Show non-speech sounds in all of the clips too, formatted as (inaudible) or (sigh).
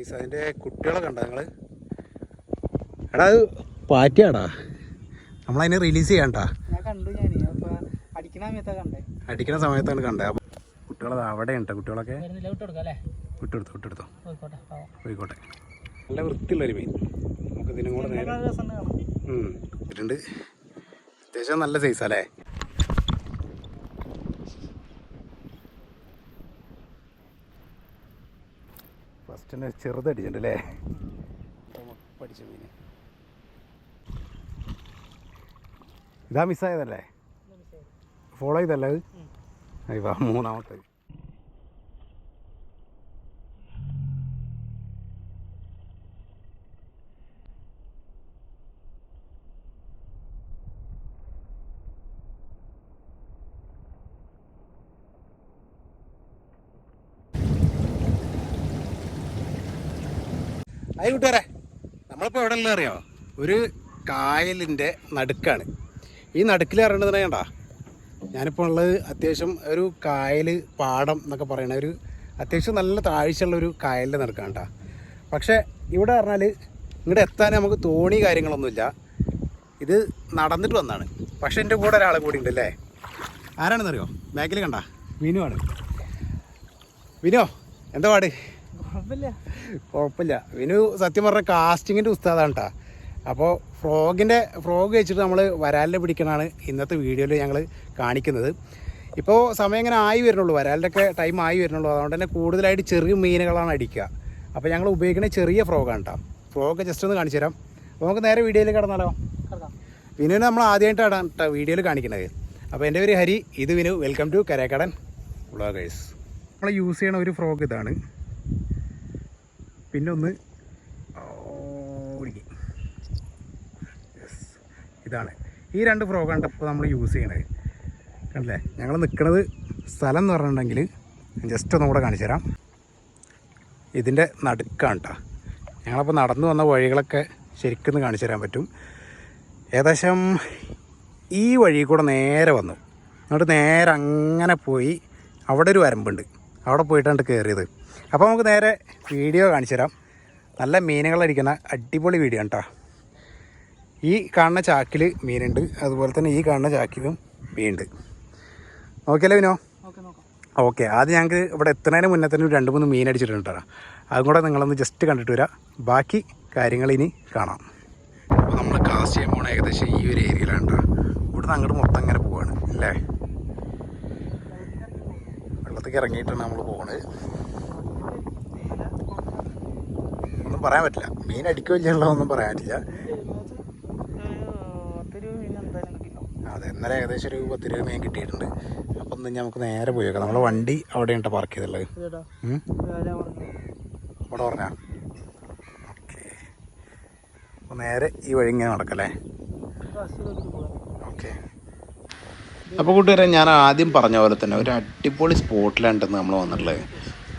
Guys അതിന്റെ കുട്ടികളെ കണ്ട നിങ്ങൾ എടാ അത് പാറ്റിയാടാ. നമ്മളതിനെ റിലീസ് ചെയ്യണ്ടാ. അടിക്കണ സമയത്താണ് കണ്ടത് അപ്പം കുട്ടികളത് അവിടെ ഉണ്ട് കുട്ടികളൊക്കെ വിട്ടെടുത്തു വിട്ടെടുത്തു പോയിക്കോട്ടെ നല്ല വൃത്തിയുള്ളൊരു മീൻ നമുക്ക് ഇതിനും കൂടെ നേരെ ഇട്ടിട്ടുണ്ട് അത്യാവശ്യം നല്ല സൈസ് അല്ലേ? ഫസ്റ്റ് തന്നെ ചെറുതടിച്ചിട്ടുണ്ട് അല്ലേ പഠിച്ച മീൻ ഇതാ മിസ്സായതല്ലേ ഫോളോ ചെയ്തല്ലേ അത്? അയ്യോ മൂന്നാമത്തെ. ആയി കൂട്ടുകാരെ നമ്മളിപ്പോൾ എവിടെ ഉള്ളത് അറിയോ? ഒരു കായലിന്റെ നടുക്കാണ്. ഈ നടുക്കിൽ ഇറങ്ങുന്നത് കണ്ടാ ഞാനിപ്പോൾ ഉള്ളത് അത്യാവശ്യം ഒരു കായൽ പാടം എന്നൊക്കെ പറയണ ഒരു അത്യാവശ്യം നല്ല താഴ്ചയുള്ള ഒരു കായലിന്റെ നടുക്കാണ് കേട്ടോ പക്ഷേ ഇവിടെ പറഞ്ഞാൽ ഇങ്ങോട്ട് എത്താൻ നമുക്ക് തോണി കാര്യങ്ങളൊന്നുമില്ല. ഇത് നടന്നിട്ട് വന്നാണ്. പക്ഷേ എന്റെ കൂടെ ഒരാളെ കൂടി ഉണ്ട് അല്ലേ? ആരാണെന്നറിയോ? ബാക്കിൽ കണ്ട? വിനുവാണ് വിനോ എന്താ പാട്? കുഴപ്പമില്ല. വിനു സത്യം പറഞ്ഞ കാസ്റ്റിങ്ങിന്റെ ഉസ്താദാണ് കേട്ടോ അപ്പോൾ ഫ്രോഗിന്റെ ഫ്രോഗ് വെച്ചിട്ട് നമ്മൾ വരാലിനെ പിടിക്കണതാണ് ഇന്നത്തെ വീഡിയോയിൽ ഞങ്ങൾ കാണിക്കുന്നത്. ഇപ്പോൾ സമയം ഇങ്ങനെ ആയി വരുന്നുള്ളൂ. വരാലിന്റെ ഒക്കെ ടൈം ആയി വരുന്നുള്ളൂ. അതുകൊണ്ട് തന്നെ കൂടുതലായിട്ട് ചെറിയ മീനുകളാണ് അടിക്കുക. അപ്പോൾ ഞങ്ങൾ ഉപയോഗിക്കുന്ന ചെറിയ ഫ്രോഗാണ് കേട്ടോ ഫ്രോഗ് ജസ്റ്റ് ഒന്ന് കാണിച്ചു തരാം. അപ്പോൾ നമുക്ക് നേരെ വീഡിയോയിൽ കിടന്നാലോ? വിനുവിനെ നമ്മൾ ആദ്യമായിട്ടാണ് കേട്ടോ വീഡിയോയിൽ കാണിക്കുന്നത് അപ്പോൾ എന്റെ പേര് ഹരി. ഇത് Vinu. Welcome to Karekkadan. Vloggers നമ്മൾ യൂസ് ചെയ്യണ ഒരു ഫ്രോഗ് ഇതാണ്. പിന്നെ ഒന്ന് ഓടിക്കും ഇതാണ്. ഈ രണ്ട് ഫ്രോഗാണ് ഇപ്പോൾ നമ്മൾ യൂസ് ചെയ്യണത്. കണ്ടില്ലേ? ഞങ്ങൾ നിൽക്കുന്നത് സ്ഥലം എന്ന് പറഞ്ഞിട്ടുണ്ടെങ്കിൽ ജസ്റ്റ് ഒന്ന് കൂടെ കാണിച്ചു തരാം. ഇതിന്റെ നടുക്കാണ് കേട്ടോ ഞങ്ങളപ്പോൾ നടന്നു വന്ന വഴികളൊക്കെ ശരിക്കും കാണിച്ചു തരാൻ പറ്റും. ഏകദേശം ഈ വഴി കൂടെ നേരെ വന്നു. എന്നിട്ട് നേരെ അങ്ങനെ പോയി അവിടെ ഒരു വരമ്പുണ്ട്. അവിടെ പോയിട്ടാണ് കയറിയത് അപ്പോൾ നമുക്ക് നേരെ വീഡിയോ കാണിച്ചു തരാം. നല്ല മീനുകളടിക്കുന്ന അടിപൊളി വീഡിയോ കേട്ടോ ഈ കാണുന്ന ചാക്കിൽ മീനുണ്ട്. അതുപോലെ തന്നെ ഈ കാണുന്ന ചാക്കിലും മീനുണ്ട്. നോക്കിയല്ലേ വിനോ? ഓക്കെ ആദ്യം ഞങ്ങൾക്ക് ഇവിടെ എത്തുന്നതിന് മുന്നേ തന്നെ രണ്ട് മൂന്ന് മീൻ അടിച്ചിട്ടുണ്ട് കേട്ടോ അതും കൂടെ നിങ്ങളൊന്ന് ജസ്റ്റ് കണ്ടിട്ട് വരാം. ബാക്കി കാര്യങ്ങൾ ഇനി കാണാം. അപ്പോൾ നമ്മൾ കാസ്റ്റ് ചെയ്യാൻ പോണ ഏകദേശം ഈ ഒരു ഏരിയയിലാണ് കേട്ടോ ഇവിടുന്ന് അങ്ങോട്ട് മൊത്തം അങ്ങനെ പോവാണ് അല്ലേ? വെള്ളത്തേക്ക് ഇറങ്ങിയിട്ടാണ് നമ്മൾ പോണത്. ഒന്നും പറയാൻ പറ്റില്ല. മീൻ അടിക്കുക ഒന്നും പറയാൻ പറ്റില്ല. അതെ ഇന്നലെ ഏകദേശം ഒരു പത്ത് രൂപ മീൻ കിട്ടിയിട്ടുണ്ട്. അപ്പം ഇന്ന് നമുക്ക് നേരെ പോയി നോക്കാം. നമ്മളെ വണ്ടി അവിടെയാണ് പാർക്ക് ചെയ്തുള്ളത് അവിടെ പറഞ്ഞ? ഓക്കെ. അപ്പോൾ നേരെ ഈ വഴി ഇങ്ങനെ നടക്കല്ലേ? ഓക്കെ. അപ്പോൾ കൂട്ടുകാരെ ഞാൻ ആദ്യം പറഞ്ഞ പോലെ തന്നെ ഒരു അടിപൊളി സ്പോട്ടിലാണ്ടെന്ന് നമ്മൾ വന്നിട്ടുള്ളത്.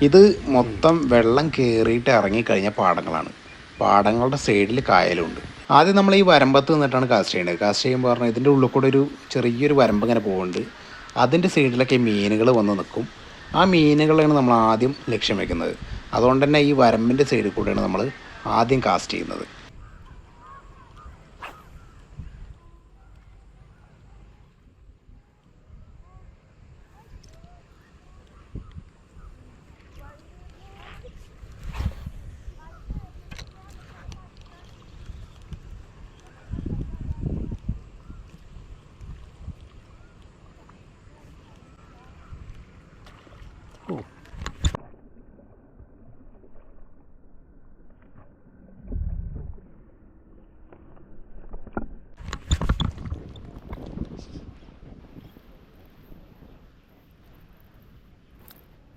ഇത് മൊത്തം വെള്ളം കയറിയിട്ട് ഇറങ്ങിക്കഴിഞ്ഞ പാടങ്ങളാണ്. പാടങ്ങളുടെ സൈഡിൽ കായലുണ്ട്. ആദ്യം നമ്മൾ ഈ വരമ്പത്ത് നിന്നിട്ടാണ് കാസ്റ്റ് ചെയ്യേണ്ടത്. കാസ്റ്റ് ചെയ്യുമ്പോൾ പറഞ്ഞാൽ ഇതിന്റെ ഉള്ളിൽ കൂടെ ഒരു ചെറിയൊരു വരമ്പ് ഇങ്ങനെ പോകുന്നുണ്ട് അതിന്റെ സൈഡിലൊക്കെ മീനുകൾ വന്ന് നിൽക്കും. ആ മീനുകളെയാണ് നമ്മൾ ആദ്യം ലക്ഷ്യം വെക്കുന്നത്. അതുകൊണ്ട് തന്നെ ഈ വരമ്പിന്റെ സൈഡിൽ കൂടെയാണ് നമ്മൾ ആദ്യം കാസ്റ്റ് ചെയ്യുന്നത്.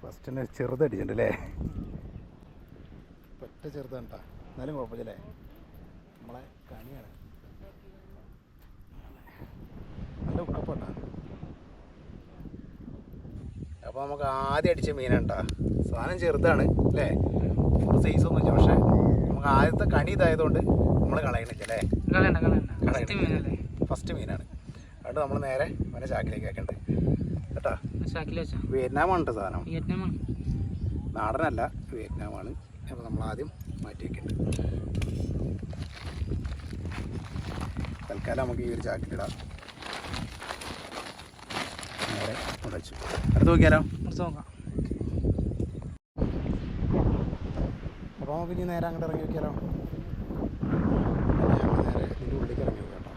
ഫസ്റ്റ് തന്നെ ചെറുതടിച്ചിട്ടുണ്ട് അല്ലേ ഒറ്റ ചെറുതാണ് കേട്ടോ എന്നാലും കുഴപ്പമില്ലേ നമ്മളെ കണിയാണ് നല്ല ഉക്കപ്പട്ടാ അപ്പോൾ നമുക്ക് ആദ്യം അടിച്ച മീനുണ്ടാ. സാധനം ചെറുതാണ് അല്ലേ? സൈസൊന്നും ഇല്ല പക്ഷേ നമുക്ക് ആദ്യത്തെ കണി ഇതായതുകൊണ്ട് നമ്മൾ കളയണില്ല അല്ലേ. ഫസ്റ്റ് മീനാണ്. അതുകൊണ്ട് നമ്മൾ നേരെ അവനെ ചാക്കിലേക്ക് ആക്കണ്ടേ കേട്ടാ? വിയറ്റ്നാമാണ് കേട്ടോ സാധനം. നാടനല്ല വിയറ്റ്നാമാണ്. അപ്പോൾ നമ്മൾ ആദ്യം മാറ്റി വെക്കുന്നുണ്ട് തൽക്കാലം നമുക്ക് ഈ ഒരു ചാക്കിലിടാം. ഉടച്ചു അടുത്ത് നോക്കിയാലോ? അടുത്ത് നോക്കാം. അപ്പോൾ നമുക്ക് ഇനി നേരെ അങ്ങോട്ട് ഇറങ്ങി നോക്കിയാലോ? നേരെ ഇതിന്റെ ഉള്ളിലേക്ക് ഇറങ്ങി നോക്കാം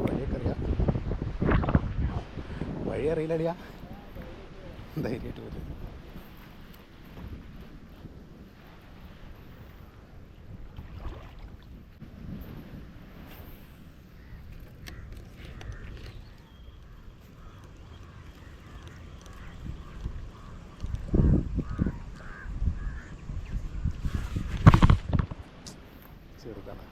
വഴിയൊക്കെ അറിയാം വഴി അറിയില്ലടിയാ ധൈര്യമായിട്ട് വരും ചെറുതാണ്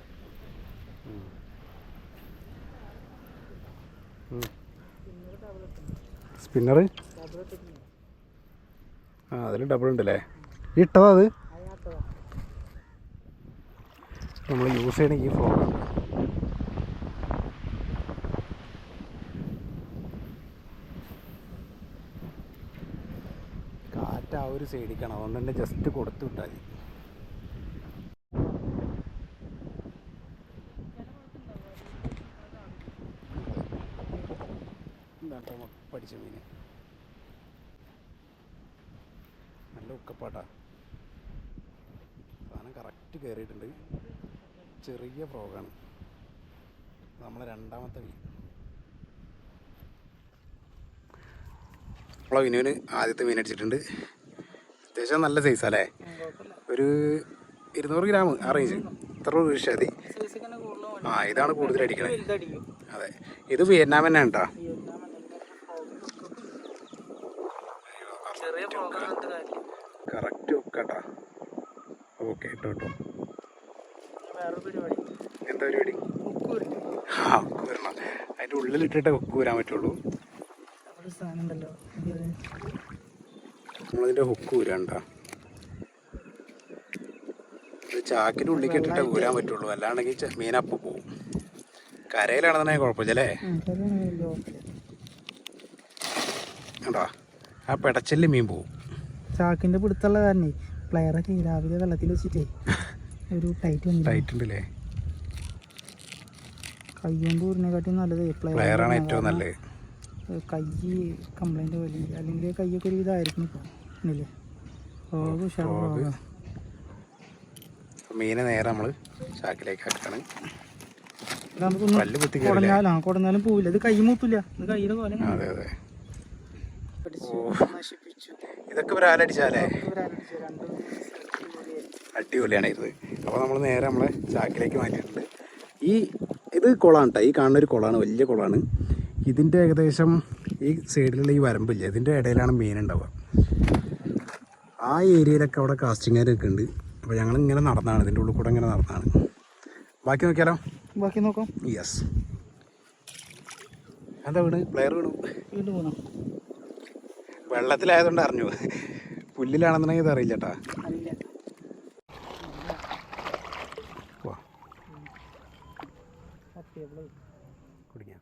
സ്പിന്നർ ആ അതിൽ ഡബിൾ ഉണ്ടല്ലേ? ഈ ഇട്ടതാ അത്? നമ്മൾ യൂസ് ചെയ്യണ ഈ ഫ്രോഗാണ് കാറ്റ് ആ ഒരു സൈഡിക്കാണ് അതുകൊണ്ട് തന്നെ ജസ്റ്റ് കൊടുത്തു വിട്ടാൽ പഠിച്ച മീന് നല്ല ഉക്കപ്പാട്ടാ. സാധനം കറക്റ്റ് കയറിയിട്ടുണ്ട് ചെറിയ ഫ്രോഗാണ് നമ്മളെ രണ്ടാമത്തെ മീൻ. നമ്മളെ വിനുവിന് ആദ്യത്തെ മീൻ അടിച്ചിട്ടുണ്ട്. അത്യാവശ്യം നല്ല സൈസ് അല്ലേ? ഒരു ഇരുന്നൂറ് ഗ്രാം ആ റേഞ്ച് ഇത്ര രൂപ മതി കൂടുതലും ആ ഇതാണ് കൂടുതൽ അതെ. ഇത് വിയറ്റ്നാം തന്നെ കേട്ടോ വിയറ്റ്നാം ചെറിയ പ്രോഗ്രാം കണ്ടിട്ട് കാര്യം വെക്കട്ടാ ഓക്കെ കേട്ടോ കേട്ടോ എന്താ പരിപാടി? ആ ഉക്ക് അതിന്റെ അതിന്റെ ഉള്ളിലിട്ടിട്ടേ ഉക്ക് വരാൻ പറ്റുള്ളൂ ഇത് ഹുക്ക് ഊരണ്ട. ഇത് ചാക്കിന്റെ ഉള്ളിൽ ഇട്ടിട്ടേ ഊരാൻ പറ്റുള്ളൂ. അല്ലാണ്ടെങ്കിൽ മീനപ്പ പോവും. കരയിലാണെന്നുണ്ടെങ്കിൽ കുഴപ്പമില്ല അല്ലേ. കണ്ടോ? ആ പെടച്ചൽ മീൻ പോവും. ചാക്കിന്റെ പിടുത്തുള്ള കാരണേ. പ്ലെയറൊക്കെ രാവിലെ വെള്ളത്തിൽ വെച്ചിട്ടേ ഒരു ടൈറ്റ് ടൈറ്റ് കൈ കൊണ്ട് ഊരിനെക്കാട്ടി നല്ലത് പ്ലെയറാണ് ഏറ്റവും നല്ലത്. കൈ കംപ്ലൈന്റ് പോലെ. അല്ലെങ്കിൽ കൈയൊക്കെ ഒരു ഇതായിരിക്കും ഇപ്പൊ ഇല്ലേ ഓ ഉഷാറ് frog. പോകാം. മീനെ നേരെ നമ്മൾ ചാക്കിലേക്ക് ആക്കാണ്. കുടഞ്ഞാലും പോവില്ല. ഇത് കൈ മൂത്തില്ല. ഇത് കൈയുടെ പോലെ അതെ അതെ. ഇതൊക്കെ ഒരാലടിച്ചാലേ അടിപൊളിയാണ് ഇത്. അപ്പോൾ നമ്മൾ നേരെ നമ്മളെ ചാക്കിലേക്ക് മാറ്റിയിട്ടുണ്ട്. ഈ ഇത് കുളമാണ് കേട്ടോ ഈ കാണുന്ന ഒരു കുളമാണ് വലിയ കുളമാണ് ഇതിന്റെ ഏകദേശം ഈ സൈഡിലുള്ള ഈ വരമ്പില്ലേ ഇതിന്റെ ഇടയിലാണ് മീൻ ഉണ്ടാവുക. ആ ഏരിയയിലൊക്കെ അവിടെ കാസ്റ്റിങ്ങാരൊക്കെ ഉണ്ട്. അപ്പോൾ ഞങ്ങൾ ഇങ്ങനെ നടന്നാണ് ഇതിന്റെ ഉള്ളിൽ കൂടെ ഇങ്ങനെ നടന്നാണ്. ബാക്കി നോക്കിയാലോ? ബാക്കി നോക്കാം. യെസ് എന്താ വീണ്. പ്ലെയർ വീണു. വീണ്ടും വെള്ളത്തിലായതുകൊണ്ട് അറിഞ്ഞു. പുല്ലിലാണെന്നുണ്ടെങ്കിൽ ഇത് അറിയില്ല കേട്ടാ തപ്പിയപ്പോഴേ കുടിക്കാം.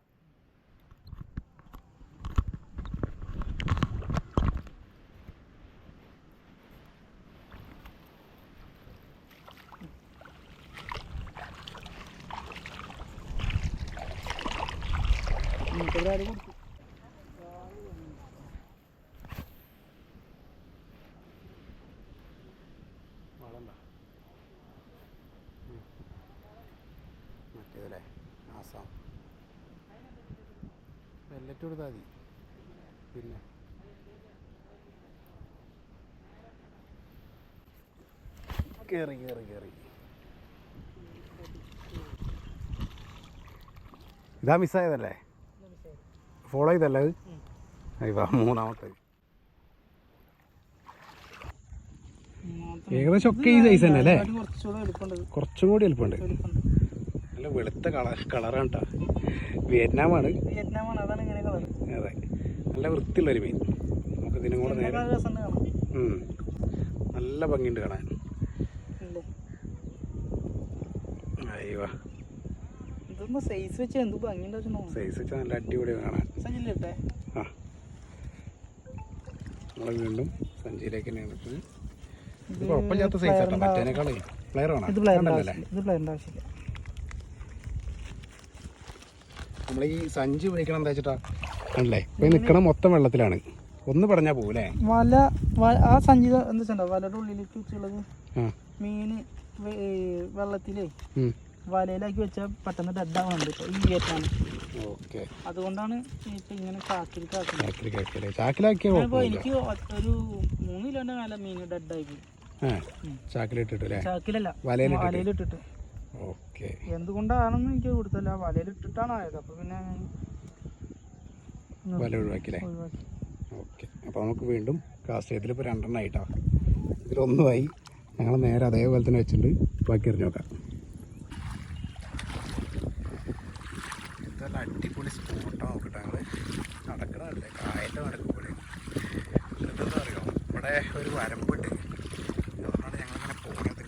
കയറി കയറി കയറി ഇതാ മിസ്സായതല്ലേ? ഫോളോ ചെയ്തല്ലേ അത്? അയ്യോ മൂന്നാമത്തെ. ഏകദേശം ഒക്കെ ഈ സൈസ് തന്നെ അല്ലേ? കുറച്ചും കൂടി എളുപ്പമുണ്ട് നല്ല വെളുത്ത കളർ കളറാണ് കേട്ടോ വിയറ്റ്നാമാണ്. അതെ. നല്ല വൃത്തിയുള്ളൊരു മീൻ. നമുക്ക് ഇതിനും കൂടെ നേരെ. നല്ല ഭംഗിയുണ്ട് കാണാൻ ഇല്ലേ അയ്യോ ഇതൊന്ന് സൈസ് വെച്ച് എന്ത് ഭംഗിയുണ്ടാവും സൈസ് വെച്ചാൽ നല്ല അടിപൊളി കാണാൻ. ആ. നമ്മൾ വീണ്ടും സഞ്ചിയിലേക്ക് തന്നെ എടുക്കുന്നത് ഇത് കുഴപ്പമില്ലാത്ത സൈസ് ആട്ടോ. മറ്റേനേക്കാളേ പ്ലെയർ വേണം. ഇത് പ്ലെയറിന്റെ കണ്ടല്ലേ? ആവശ്യമില്ല. ഇത് പ്ലെയറിന്റെ ആവശ്യമില്ല. നമ്മൾ ഈ സഞ്ചി ഉപയോഗിക്കണം എന്താ വെച്ചിട്ടാ കണ്ടല്ലേ? ഇപ്പൊ നിക്കണ മൊത്തം വെള്ളത്തിലാണ്. ഒന്ന് പറഞ്ഞാ പോലെ വല ആ സഞ്ചി എന്താ വലയുടെ ഉള്ളിലേക്ക് വെച്ചുള്ളത് മീന് വെള്ളത്തിലേ. വലയിലാക്കി വെച്ചാൽ പെട്ടെന്ന് ഡെഡ് ആവുന്നുണ്ട് ഇപ്പോൾ ഈ ഗേറ്റാണ് ഓക്കെ. അതുകൊണ്ടാണ് ഇപ്പം ഇങ്ങനെ ചാക്കിൽ ഇപ്പോൾ എനിക്ക് ഒരു മൂന്ന് കിലോന്റെ മേലെ മീൻ ഡെഡ് ആയി പോയി. ആ ചാക്കിലിട്ടിട്ട് അല്ലേ ചാക്കിലല്ല വലയിലിട്ടിട്ട്. ഓക്കെ. എന്തുകൊണ്ടാണെന്ന് എനിക്ക് കൊടുത്തല്ല. വലയിലിട്ടിട്ടാണ് ആയത്. അപ്പോൾ പിന്നെ വല ഒഴിവാക്കില്ലേ ഓക്കെ. അപ്പോൾ നമുക്ക് വീണ്ടും കാസ്റ്റ് ഇപ്പൊ രണ്ടെണ്ണം ആയിട്ടാ. ഇതിലൊന്നുമായി ഞങ്ങൾ നേരെ അതേപോലെ തന്നെ വെച്ചിട്ടുണ്ട്. ബാക്കി എറിഞ്ഞു നോക്കാം. അടിപൊളി സ്പോട്ടാണ് നോക്കട്ടെ ഞങ്ങൾ നടക്കണല്ലേ കായലിന്റെ നടക്കുമ്പോൾ എന്താ അറിയോ? ഇവിടെ ഒരു വരമ്പുണ്ട്. അതുകൊണ്ടാണ് ഞങ്ങളിങ്ങനെ പോകുന്നത്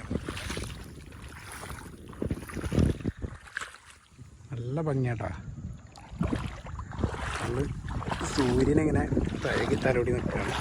നല്ല ഭംഗിയാട്ടാ. നമ്മൾ സൂര്യനിങ്ങനെ തഴകി തലോടി നിൽക്കുകയാണ്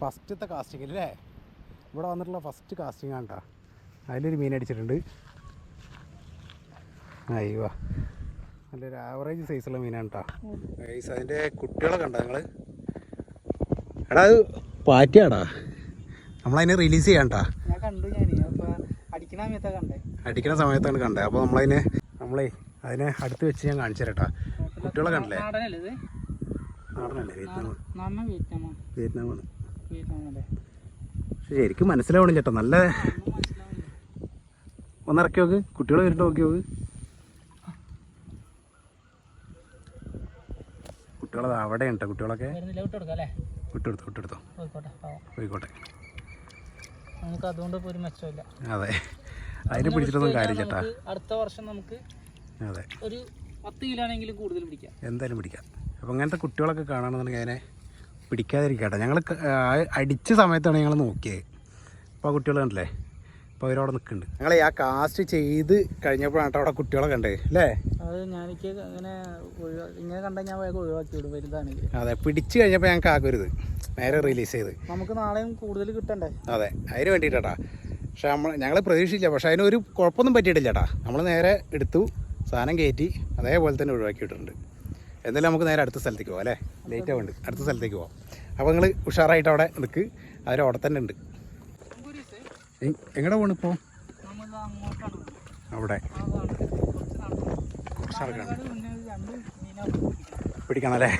ഫസ്റ്റത്തെ കാസ്റ്റിംഗ് അല്ലേ ഇവിടെ വന്നിട്ടുള്ള ഫസ്റ്റ് കാസ്റ്റിംഗ് ആണ് കേട്ടോ അതിലൊരു മീൻ അടിച്ചിട്ടുണ്ട്. അയ്യോ നല്ലൊരു ആവറേജ് സൈസുള്ള മീനാണ് കേട്ടോ സൈസ് അതിന്റെ കുട്ടികളെ കണ്ടോ നിങ്ങൾ എടാ അത് പാറ്റിയാടാ. നമ്മളതിനെ റിലീസ് ചെയ്യാം കേട്ടോ ഞാൻ കണ്ടു ഞാൻ അപ്പോൾ അടിക്കണ സമയത്താണ് കണ്ടത് അപ്പോൾ നമ്മളതിനെ നമ്മളെ അതിനെ അടുത്ത് വെച്ച് ഞാൻ കാണിച്ചു തരട്ടാ കേട്ടോ കുട്ടികളെ കണ്ടില്ലേ? നാടനല്ലേ വിയറ്റ്നാമാണ്. വിയറ്റ്നാം അല്ലേ പക്ഷെ ശരിക്കും മനസ്സിലാവണില്ല കേട്ടോ നല്ല ഒന്നിറക്കി നോക്ക്. കുട്ടികൾ വരട്ടെ നോക്കി നോക്ക്. കുട്ടികളത് അവിടെ ഉണ്ട് കുട്ടികളൊക്കെ വിട്ടെടുത്തു വിട്ടെടുത്തോ പോയിക്കോട്ടെ. പാവം പോയിക്കോട്ടെ. നമുക്ക് അതുകൊണ്ട് ഇപ്പോൾ ഒരു മെച്ചമില്ല അതെ. അതിന് പിടിച്ചിട്ടൊന്നും കാര്യം ചേട്ടാ അടുത്ത വർഷം നമുക്ക് അതെ. ഒരു പത്ത് കിലോ ആണെങ്കിലും കൂടുതൽ പിടിക്കാം. എന്തായാലും പിടിക്കാം. അപ്പോൾ അങ്ങനത്തെ കുട്ടികളൊക്കെ കാണാണെന്നുണ്ടെങ്കിൽ അതിനെ പിടിക്കാതിരിക്കട്ടെ. ഞങ്ങൾ അടിച്ച സമയത്താണ് ഞങ്ങൾ നോക്കിയത് അപ്പോൾ ആ കുട്ടികൾ കണ്ടില്ലേ? അപ്പോൾ അവരവിടെ നിൽക്കുന്നുണ്ട് ഞങ്ങൾ ആ കാസ്റ്റ് ചെയ്ത് കഴിഞ്ഞപ്പോഴാണ് കേട്ടോ അവിടെ കുട്ടികളെ കണ്ടത് അല്ലേ? അത് ഇങ്ങനെ കണ്ടാൽ ഞാൻ വേഗം ഒഴിവാക്കി വിടും വലുതാണെങ്കിൽ അതെ പിടിച്ച് കഴിഞ്ഞപ്പോൾ ഞങ്ങൾക്ക് ആകരുത്. നേരെ റിലീസ് ചെയ്ത്. നമുക്ക് നാളെയും കൂടുതൽ കിട്ടണ്ടേ? അതെ അതിന് വേണ്ടിയിട്ടാ പക്ഷെ നമ്മൾ ഞങ്ങൾ പ്രതീക്ഷിച്ചില്ല. പക്ഷെ അതിനൊരു കുഴപ്പമൊന്നും പറ്റിയിട്ടില്ല ചേട്ടാ നമ്മൾ നേരെ എടുത്തു സാധനം കയറ്റി അതേപോലെ തന്നെ ഒഴിവാക്കി എന്തായാലും നമുക്ക് നേരെ അടുത്ത സ്ഥലത്തേക്ക് പോകാം അല്ലേ? ലേറ്റ് ആവുന്നുണ്ട് അടുത്ത സ്ഥലത്തേക്ക് പോകാം അപ്പോൾ നിങ്ങൾ ഉഷാറായിട്ട് അവിടെ നിൽക്ക് അവർ അവിടെ തന്നെ ഉണ്ട്. എങ്ങടെ പോണ് ഇപ്പോൾ അങ്ങോട്ടാണ് പോകുന്നത്. അവിടെ. പിടിക്കണം അല്ലേ?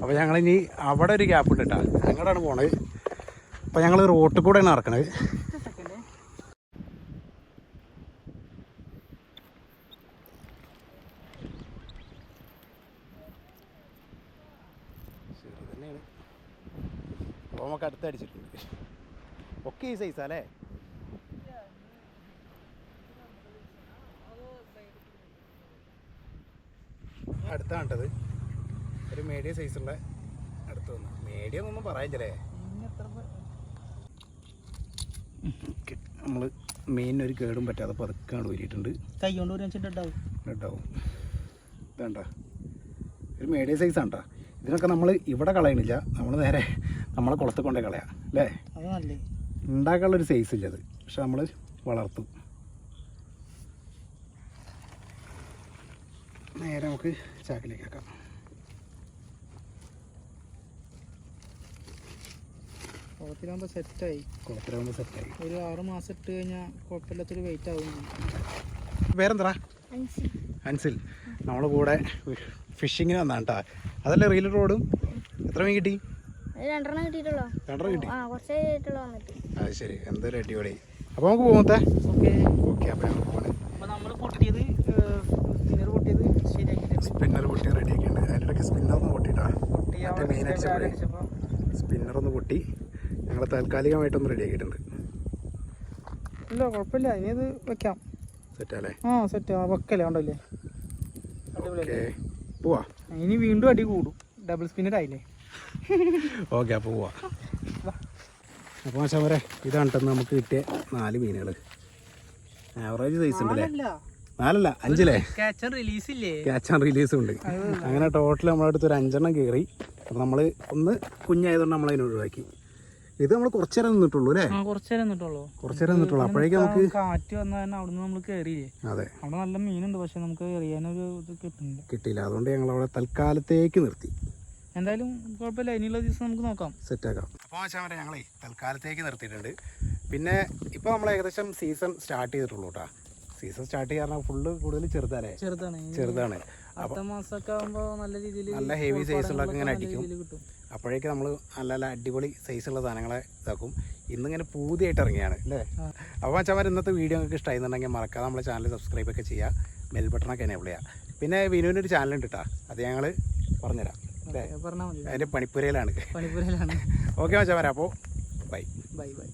അപ്പോൾ ഞങ്ങളിനി അവിടെ ഒരു ഗ്യാപ്പ് ഉണ്ട് കേട്ടോ അങ്ങോട്ടാണ് പോണത്. അപ്പോൾ ഞങ്ങൾ റോട്ടിൽ കൂടെയാണ് നടക്കണത് ഒറ്റ സെക്കൻഡ് ശരി തന്നെയാണ് അപ്പോൾ നമുക്ക് അടുത്ത് അടിച്ചിട്ടുണ്ട് ഒക്കെ ഈ സൈസാ അല്ലേ? അടുത്ത കണ്ടത്. ഒരു മീഡിയം സൈസുള്ള അടുത്ത് വന്നു. മീഡിയം ഒന്നും എത്ര നമ്മൾ ഒരു കേടും പറ്റാതെ പതുക്കാണ് ഊരിയിട്ടുണ്ട്. കൈ കൊണ്ട് ഉണ്ടാവും ഉണ്ടാവും ഒരു മീഡിയം സൈസ് ആണ്ടാ. ഇതിനൊക്കെ നമ്മൾ ഇവിടെ കളയണില്ല. നമ്മൾ നേരെ നമ്മളെ കുളത്തിൽ കൊണ്ടേ കളയാം അല്ലേ? ഉണ്ടാക്കാനുള്ളൊരു ഉണ്ടാക്കാനുള്ള ഒരു സൈസ് ഇല്ല അത്. പക്ഷെ നമ്മൾ വളർത്തും. നേരെ നമുക്ക് ചാക്കിലേക്ക് ആക്കാം കുളത്തിലാകുമ്പോൾ സെറ്റായി കുളത്തിലാകുമ്പോൾ സെറ്റായി ഒരു ആറ് മാസം ഇട്ട് കഴിഞ്ഞാൽ കുഴപ്പമില്ലാത്തൊരു വെയിറ്റ് ആവും. പേരെന്താ അൻസിൽ. നമ്മളെ കൂടെ ഫിഷിങ്ങിന് വന്നാണ് കേട്ടോ. അതല്ലേ റീൽ റോഡും എത്ര മീൻ കിട്ടി? രണ്ടെണ്ണം കിട്ടിയിട്ടുള്ളോ? രണ്ടെണ്ണം കിട്ടി. ആ കുറച്ചേ ആയിട്ടുള്ളൂ വന്നിട്ട്. അത് ശരി. എന്തായാലും അടിപൊളി. അപ്പോൾ നമുക്ക് പോകത്തെ ഓക്കെ. ഓക്കെ അപ്പോൾ ഞങ്ങൾ പോകണേ അപ്പോൾ നമ്മൾ പൊട്ടിയത് സ്പിന്നർ പൊട്ടിയത് സ്പിന്നർ പൊട്ടി റെഡിയാക്കിയിട്ടുണ്ട്. അതിന്റെ ഇടയ്ക്ക് സ്പിന്നർ ഒന്ന് പൊട്ടിട്ടാ. പൊട്ടി മറ്റേ മീൻ അടിച്ചപ്പോഴേ. അടിച്ചപ്പോൾ സ്പിന്നർ ഒന്ന് പൊട്ടി. ഞങ്ങൾ താൽക്കാലികമായിട്ടൊന്ന് റെഡിയാക്കിയിട്ടുണ്ട്. ഇല്ല കുഴപ്പമില്ല. ഇനി ഇത് വെക്കാം. സെറ്റല്ലേ? ആ സെറ്റ് ആ വെക്കല്ലേ ഉണ്ടല്ലേ ഓക്കെ. പോവാ. ഇനി വീണ്ടും അടി കൂടും. ഡബിൾ സ്പിന്നർ ആയില്ലേ? ഓക്കെ അപ്പോൾ പോവാ. അപ്പോൾ മാഷാ പോരെ ഇതാണ് നമുക്ക് കിട്ടിയ നാല് മീനുകൾ ആവറേജ് സൈസ് ഉണ്ടല്ലേ? നാലല്ല. അഞ്ചല്ലേ ക്യാച്ചർ റിലീസ് ഇല്ലേ? ക്യാച്ച് ആൻഡ് റിലീസ് ഉണ്ട്. അങ്ങനെ ടോട്ടൽ നമ്മുടെ അടുത്ത് ഒരു അഞ്ചെണ്ണം കയറി അപ്പോൾ നമ്മൾ ഒന്ന് കുഞ്ഞായതുകൊണ്ട് നമ്മൾ അതിനെ ഒഴിവാക്കി. ഇത് നമ്മൾ കുറച്ചേരം നിന്നിട്ടുള്ളൂ അല്ലേ? ആ കുറച്ചേരം നിന്നിട്ടുള്ളൂ. കുറച്ച് നേരം നിന്നിട്ടുള്ളൂ. അപ്പോഴേക്കും നമുക്ക് കാറ്റ് വന്ന കാരണം അവിടുന്ന് നമ്മൾ കയറിയില്ലേ അതെ. അവിടെ നല്ല മീനുണ്ട് പക്ഷെ നമുക്ക് എറിയാനൊരു ഇത് കിട്ടുന്നില്ല. കിട്ടിയില്ല. അതുകൊണ്ട് ഞങ്ങൾ അവിടെ തൽക്കാലത്തേക്ക് നിർത്തി. എന്തായാലും കുഴപ്പമില്ല. ഇനിയുള്ള ദിവസം നമുക്ക് നോക്കാം. സെറ്റാക്കാം. അപ്പോൾ വരെ ഞങ്ങളേ തൽക്കാലത്തേക്ക് നിർത്തിയിട്ടുണ്ട്. പിന്നെ ഇപ്പോൾ നമ്മൾ ഏകദേശം സീസൺ സ്റ്റാർട്ട് ചെയ്തിട്ടുള്ളൂ കേട്ടോ സീസൺ സ്റ്റാർട്ട് ചെയ്യാൻ ഫുള്ള് കൂടുതൽ ചെറുതാണ്. ചെറുതാണ്. ചെറുതാണ്. അടുത്ത മാസമൊക്കെ ആകുമ്പോൾ നല്ല രീതിയിൽ നല്ല ഹെവി size ഉള്ളതൊക്കെ ഇങ്ങനെ അടിക്കും. അപ്പോഴേക്ക് നമ്മൾ നല്ല നല്ല അടിപൊളി സൈസുള്ള സാധനങ്ങളെ ഇതാക്കും. ഇന്നിങ്ങനെ പൂതിയായിട്ട് ഇറങ്ങിയാണ് അല്ലേ. അപ്പോൾ വെച്ചാൽ ഇന്നത്തെ വീഡിയോ നിങ്ങൾക്ക് ഇഷ്ടമായിരുന്നുണ്ടെങ്കിൽ മറക്കാതെ നമ്മുടെ ചാനൽ സബ്സ്ക്രൈബ് ഒക്കെ ചെയ്യുക ബെൽ ബട്ടണൊക്കെ എനേബിൾ ചെയ്യുക പിന്നെ വിനുവിനൊരു ഒരു ചാനലുണ്ട് കേട്ടോ അത് ഞങ്ങൾ പറഞ്ഞുതരാം. പറഞ്ഞാൽ മതി. അതിന്റെ പണിപ്പുരയിലാണ്. പണിപ്പുരയിലാണ്. (laughs) ഓക്കെ വെച്ചാൽ വരാം. അപ്പോൾ ബൈ. Bye bye.